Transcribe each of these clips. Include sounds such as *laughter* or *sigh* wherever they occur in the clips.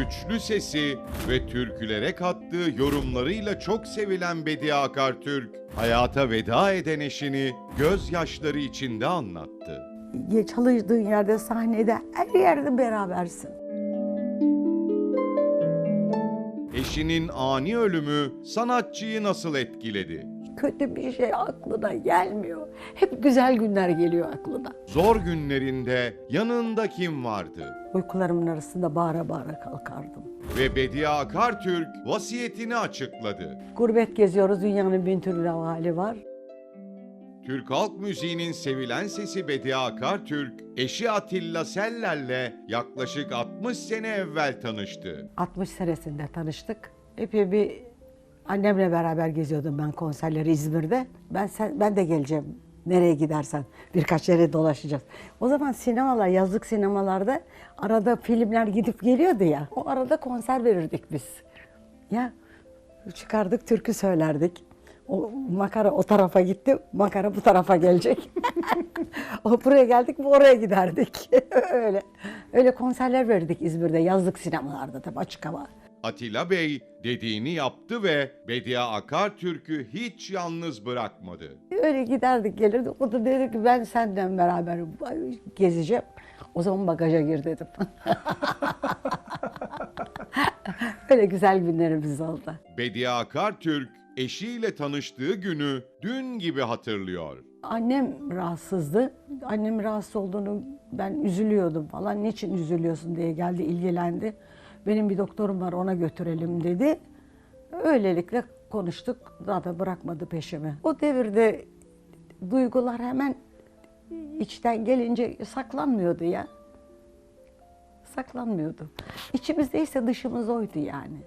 güçlü sesi ve türkülere kattığı yorumlarıyla çok sevilen Bediye Akartürk, hayata veda eden eşini gözyaşları içinde anlattı. Çalıştığın yerde, sahnede, her yerde berabersin. Eşinin ani ölümü sanatçıyı nasıl etkiledi? Kötü bir şey aklına gelmiyor. Hep güzel günler geliyor aklına. Zor günlerinde yanında kim vardı? Uykularımın arasında bağıra bağıra kalkardım. Ve Bediye Akartürk vasiyetini açıkladı. Gurbet geziyoruz, dünyanın bin türlü hali var. Türk halk müziğinin sevilen sesi Bediye Akartürk, eşi Atilla Seller'le yaklaşık 60 sene evvel tanıştı. 60 senesinde tanıştık. Epey bir annemle beraber geziyordum ben konserleri İzmir'de. Ben sen, ben de geleceğim. Nereye gidersen birkaç yere dolaşacağız. O zaman sinemalar, yazlık sinemalarda arada filmler gidip geliyordu ya. O arada konser verirdik biz. Ya çıkardık türkü söylerdik. O makara o tarafa gitti, makara bu tarafa gelecek. *laughs* o buraya geldik, bu oraya giderdik. *laughs* öyle. Öyle konserler verirdik İzmir'de yazlık sinemalarda tabii açık hava. Atilla Bey dediğini yaptı ve Bediye Akartürk'ü hiç yalnız bırakmadı. Öyle giderdik gelirdik. O da dedi ki ben senden beraber gezeceğim. O zaman bagaja gir dedim. *laughs* Öyle güzel günlerimiz oldu. Bediye Akartürk eşiyle tanıştığı günü dün gibi hatırlıyor. Annem rahatsızdı. Annem rahatsız olduğunu ben üzülüyordum falan. Niçin üzülüyorsun diye geldi ilgilendi. Benim bir doktorum var ona götürelim dedi. Öylelikle konuştuk. Da bırakmadı peşimi. O devirde duygular hemen içten gelince saklanmıyordu ya. Saklanmıyordu. İçimizdeyse dışımız oydu yani.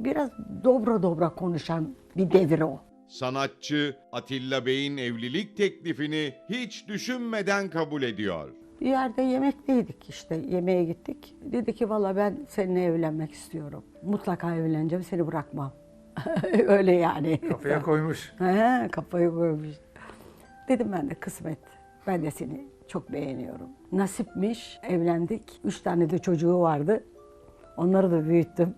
Biraz dobra dobra konuşan bir devir o. Sanatçı Atilla Bey'in evlilik teklifini hiç düşünmeden kabul ediyor. Bir yerde yemekteydik işte yemeğe gittik. Dedi ki valla ben seninle evlenmek istiyorum. Mutlaka evleneceğim seni bırakmam. *laughs* Öyle yani. Kafaya koymuş. He, kafayı koymuş. Dedim ben de kısmet. Ben de seni çok beğeniyorum. Nasipmiş evlendik. Üç tane de çocuğu vardı. Onları da büyüttüm.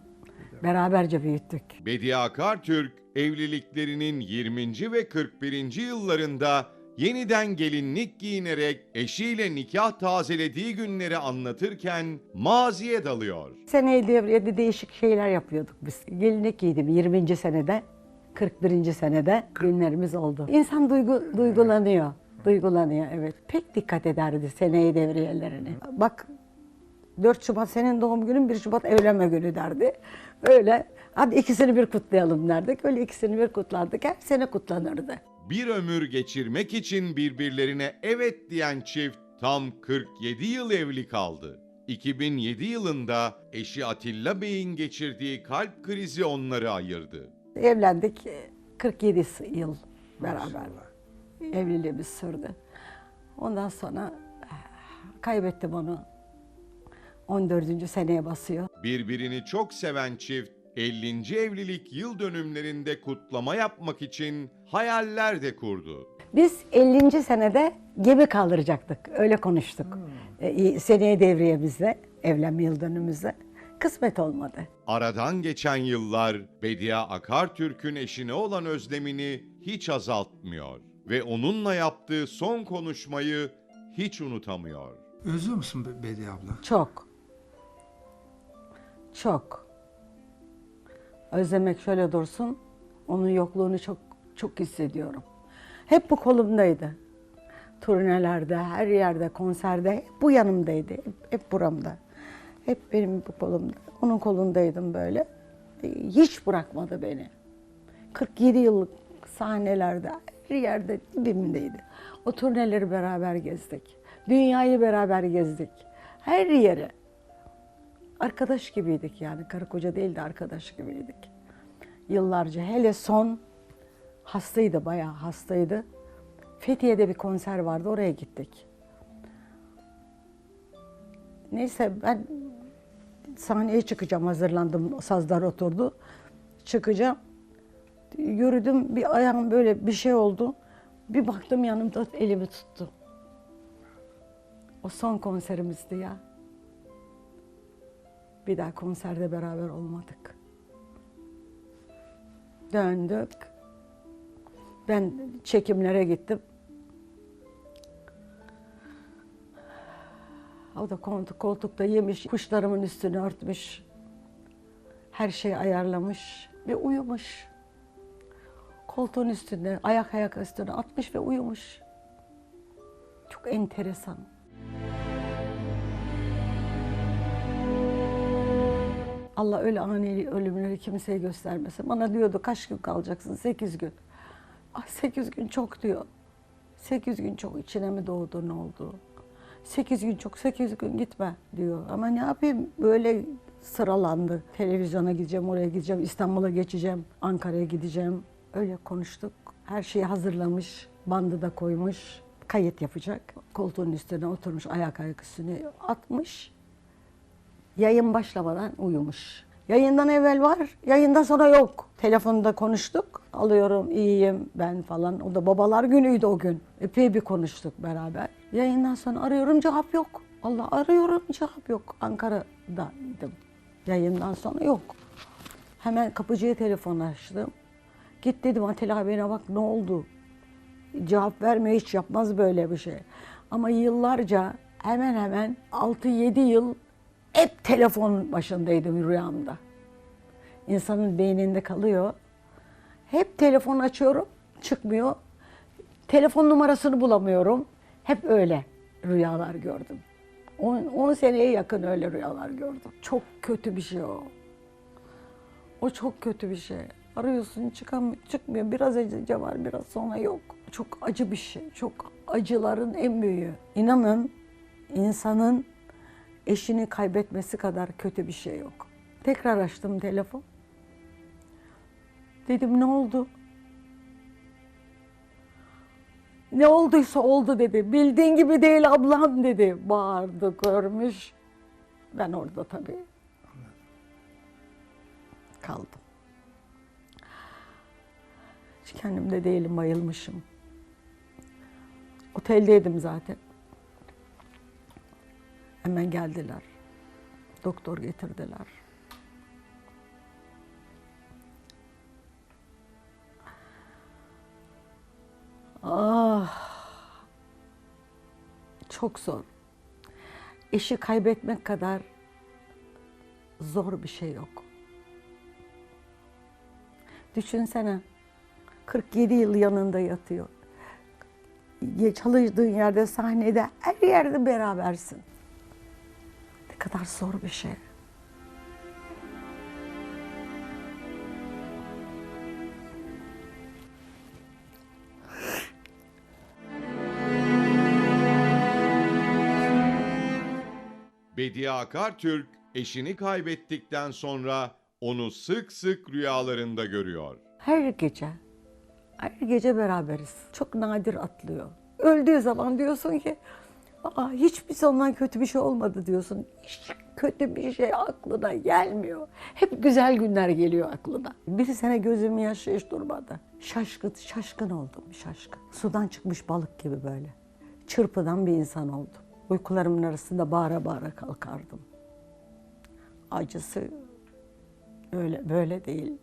Beraberce büyüttük. Bediye Akartürk evliliklerinin 20. ve 41. yıllarında yeniden gelinlik giyinerek eşiyle nikah tazelediği günleri anlatırken maziye dalıyor. Seneye devriyede değişik şeyler yapıyorduk biz. Gelinlik giydim 20. senede, 41. senede günlerimiz oldu. İnsan duygu, duygulanıyor. Duygulanıyor evet. Pek dikkat ederdi seneye devriyelerine. Bak 4 Şubat senin doğum günün, 1 Şubat evlenme günü derdi. Öyle hadi ikisini bir kutlayalım derdik. Öyle ikisini bir kutlardık. Her sene kutlanırdı. Bir ömür geçirmek için birbirlerine evet diyen çift tam 47 yıl evli kaldı. 2007 yılında eşi Atilla Bey'in geçirdiği kalp krizi onları ayırdı. Evlendik 47 yıl beraber. Evliliğimiz sürdü. Ondan sonra eh, kaybettim onu. 14. seneye basıyor. Birbirini çok seven çift 50. evlilik yıl dönümlerinde kutlama yapmak için hayaller de kurdu. Biz 50. senede gemi kaldıracaktık. Öyle konuştuk. E, seneye devriyemizde, evlenme yıl dönümümüzde. Kısmet olmadı. Aradan geçen yıllar Bediye Akartürk'ün eşine olan özlemini hiç azaltmıyor ve onunla yaptığı son konuşmayı hiç unutamıyor. Özlüyor musun Be- Bediye abla? Çok. Çok. Özlemek şöyle dursun. Onun yokluğunu çok çok hissediyorum. Hep bu kolumdaydı. Turnelerde, her yerde, konserde hep bu yanımdaydı. Hep, hep buramda. Hep benim bu kolumda. Onun kolundaydım böyle. Hiç bırakmadı beni. 47 yıllık sahnelerde, her yerde dibimdeydi. O turneleri beraber gezdik. Dünyayı beraber gezdik. Her yere. Arkadaş gibiydik yani. Karı koca değil de arkadaş gibiydik. Yıllarca. Hele son hastaydı, bayağı hastaydı. Fethiye'de bir konser vardı, oraya gittik. Neyse ben sahneye çıkacağım, hazırlandım. Sazlar oturdu. Çıkacağım. Yürüdüm, bir ayağım böyle bir şey oldu. Bir baktım yanımda elimi tuttu. O son konserimizdi ya. Bir daha konserde beraber olmadık. Döndük. Ben çekimlere gittim. O da koltuk, koltukta yemiş, kuşlarımın üstünü örtmüş. Her şeyi ayarlamış ve uyumuş. Koltuğun üstünde, ayak ayak üstüne atmış ve uyumuş. Çok enteresan. Allah öyle ani ölümleri kimseye göstermesin. Bana diyordu kaç gün kalacaksın? Sekiz gün. Ay sekiz gün çok diyor. Sekiz gün çok içine mi doğdu ne oldu? Sekiz gün çok, sekiz gün gitme diyor. Ama ne yapayım böyle sıralandı. Televizyona gideceğim, oraya gideceğim, İstanbul'a geçeceğim, Ankara'ya gideceğim. Öyle konuştuk. Her şeyi hazırlamış, bandı da koymuş. Kayıt yapacak. Koltuğun üstüne oturmuş, ayak ayak üstüne atmış. Yayın başlamadan uyumuş. Yayından evvel var, yayından sonra yok. Telefonda konuştuk. Alıyorum, iyiyim ben falan. O da babalar günüydü o gün. Epey bir konuştuk beraber. Yayından sonra arıyorum, cevap yok. Allah arıyorum, cevap yok. Ankara'daydım. Yayından sonra yok. Hemen kapıcıya telefon açtım. Git dedim Atilla abine bak ne oldu? Cevap vermiyor hiç yapmaz böyle bir şey. Ama yıllarca hemen hemen 6-7 yıl hep telefon başındaydım rüyamda. İnsanın beyninde kalıyor. Hep telefon açıyorum, çıkmıyor. Telefon numarasını bulamıyorum. Hep öyle rüyalar gördüm. 10 seneye yakın öyle rüyalar gördüm. Çok kötü bir şey o. O çok kötü bir şey. Arıyorsun çıkamıyor, çıkmıyor. Biraz önce var, biraz sonra yok. Çok acı bir şey. Çok acıların en büyüğü. İnanın insanın eşini kaybetmesi kadar kötü bir şey yok. Tekrar açtım telefon. Dedim ne oldu? Ne olduysa oldu dedi. Bildiğin gibi değil ablam dedi. Bağırdı, görmüş. Ben orada tabii kaldım. Hiç kendimde değilim, bayılmışım. Oteldeydim zaten. Hemen geldiler. Doktor getirdiler. Ah. Çok zor. Eşi kaybetmek kadar zor bir şey yok. Düşünsene. 47 yıl yanında yatıyor. Çalıştığın yerde, sahnede, her yerde berabersin. Kadar zor bir şey. Bediye Akartürk eşini kaybettikten sonra onu sık sık rüyalarında görüyor. Her gece, her gece beraberiz. Çok nadir atlıyor. Öldüğü zaman diyorsun ki, Aa, hiçbir zaman kötü bir şey olmadı diyorsun. Hiç kötü bir şey aklına gelmiyor. Hep güzel günler geliyor aklına. Bir sene gözüm yaşı hiç durmadı. Şaşkın, şaşkın oldum, şaşkın. Sudan çıkmış balık gibi böyle. Çırpıdan bir insan oldum. Uykularımın arasında bağıra bağıra kalkardım. Acısı öyle böyle değil.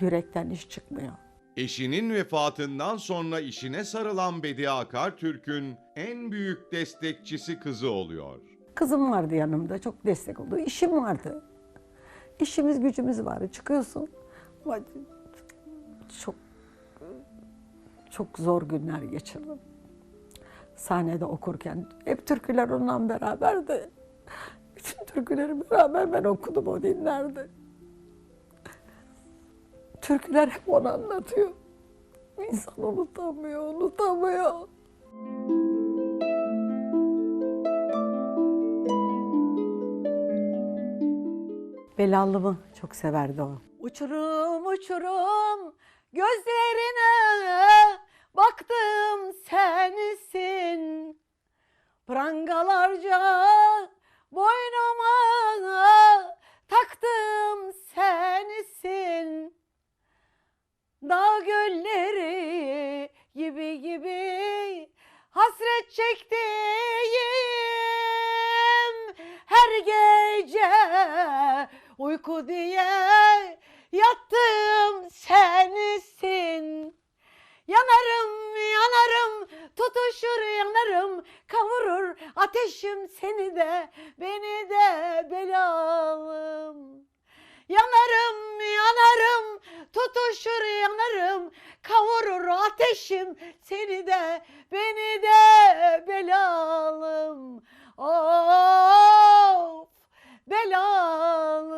Yürekten iş çıkmıyor. Eşinin vefatından sonra işine sarılan Bediye Akartürk'ün en büyük destekçisi kızı oluyor. Kızım vardı yanımda, çok destek oldu. İşim vardı. İşimiz gücümüz vardı. Çıkıyorsun. Çok çok zor günler geçirdim. Sahnede okurken hep türküler onunla beraberdi. Bütün türküleri beraber ben okudum, o dinlerdi. Türküler hep onu anlatıyor. İnsan unutamıyor, unutamıyor. Belallı'mı çok severdi o. Uçurum uçurum gözlerine baktım sensin. Prangalarca boynuma taktım çektiğim her gece Uyku diye yattım sensin. Yanarım, yanarım, tutuşur yanarım, kavurur ateşim seni de, beni de belalım. Yanarım, yanarım, tutuşur yanarım, kavurur ateşim seni de, beni de belalım. Of, belalım.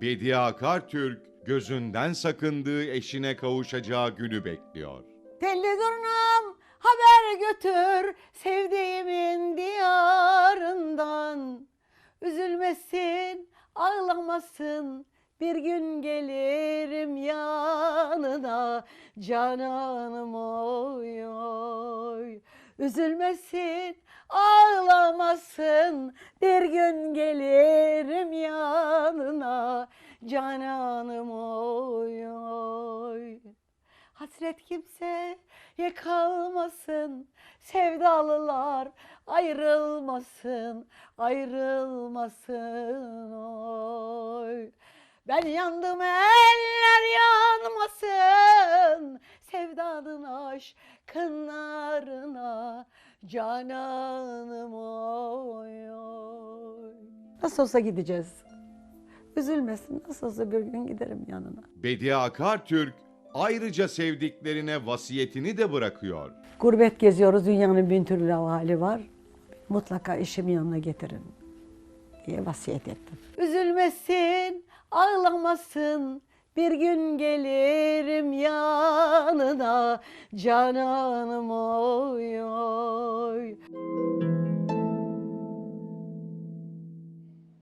Bediye Akartürk gözünden sakındığı eşine kavuşacağı günü bekliyor. Telli durnam haber götür sevdiğimin diyarından. Üzülmesin, ağlamasın, bir gün gelirim yanına cananım oy oy. Üzülmesin, ağlamasın, bir gün gelirim yanına cananım oy oy. Hasret kimseye kalmasın, sevdalılar ayrılmasın, ayrılmasın oy. Ben yandım eller yanmasın, sevdanın aşkın narına, cananım oy oy. Nasıl olsa gideceğiz. Üzülmesin, nasıl olsa bir gün giderim yanına. Bediye Akartürk ayrıca sevdiklerine vasiyetini de bırakıyor. Gurbet geziyoruz, dünyanın bin türlü hali var. Mutlaka eşimi yanına getirin diye vasiyet ettim. Üzülmesin, ağlamasın, bir gün gelirim yanına, cananım oy oy.